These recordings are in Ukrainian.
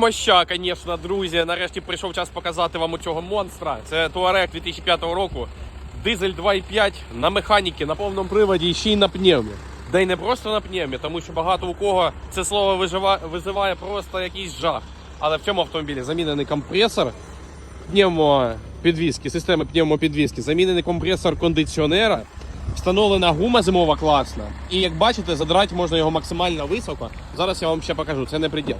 Моща, звісно, друзі. Нарешті прийшов час показати вам у цього монстра. Це Touareg 2005 року. Дизель 2.5 на механіки, на повному приводі і ще й на пневмі. Да й не просто на пневмі, тому що багато у кого це слово вижива- визиває просто якийсь жах. Але в цьому автомобілі замінений компресор пневмопідвіски, системи пневмопідвіски, замінений компресор кондиціонера, встановлена гума зимова класна. І як бачите, задрати можна його максимально високо. Зараз я вам ще покажу, це не приділ.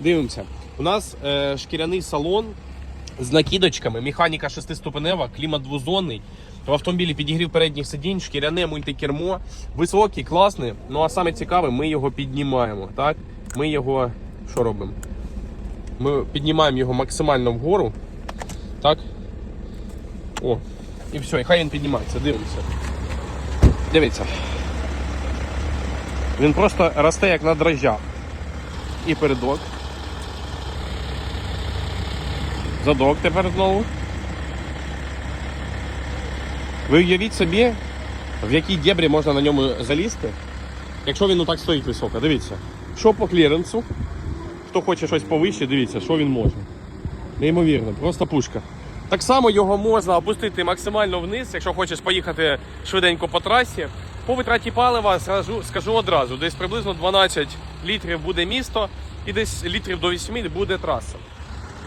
Дивимося. У нас е, шкіряний салон з накидочками, механіка шестиступенева, клімат двозонний. В автомобілі підігрів передніх сидінь, шкіряне мультикермо, високий, класний. Ну а саме цікаве, ми його піднімаємо. Так? Ми його що робимо? Ми піднімаємо його максимально вгору. Так? О, і все, і хай він піднімається, дивимося. Дивіться. Він просто росте як на дрожжах. І передок. Задок тепер знову. Ви уявіть собі, в якій дебрі можна на ньому залізти, якщо він отак стоїть високо. Дивіться. Що по кліренсу, хто хоче щось повище, дивіться, що він може. Неймовірно, просто пушка. Так само його можна опустити максимально вниз, якщо хочеш поїхати швиденько по трасі. По витраті палива скажу, скажу одразу, десь приблизно 12 літрів буде місто і десь літрів до 8 буде траса.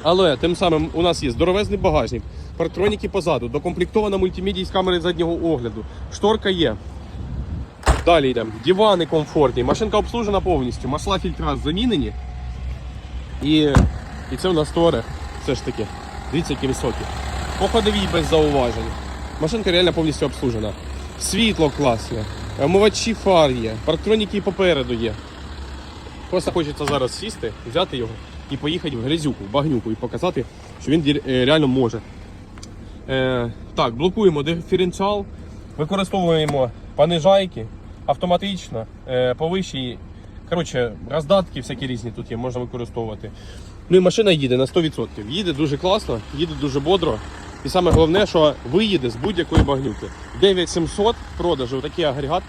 Але тим самим у нас є здоровезний багажник, партроніки позаду, докомплектована мультимедія з камери заднього огляду, шторка є. Далі йдемо. Дивани комфортні, машинка обслужена повністю, масла фільтра замінені. І, і це у нас Touareg. Все ж таки. Дивіться, які високі. По ходовій без зауважень. Машинка реально повністю обслужена. Світло класне, омивачі фар є, парктроніки попереду є. Просто хочеться зараз сісти, взяти його і поїхати в грязюку, в багнюку і показати, що він е, реально може. Е, так, блокуємо диференціал, використовуємо понижайки автоматично, е, повищі. Коротше, роздатки всякі різні тут є, можна використовувати. Ну і машина їде на 100%. Їде дуже класно, їде дуже бодро. І саме головне, що виїде з будь-якої багнюки. 9700 в продажу такий агрегат.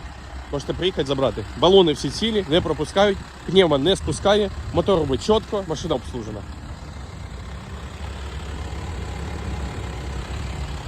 Можете приїхати забрати. Балони всі цілі, не пропускають, пневма не спускає, мотор робить чітко, машина обслужена.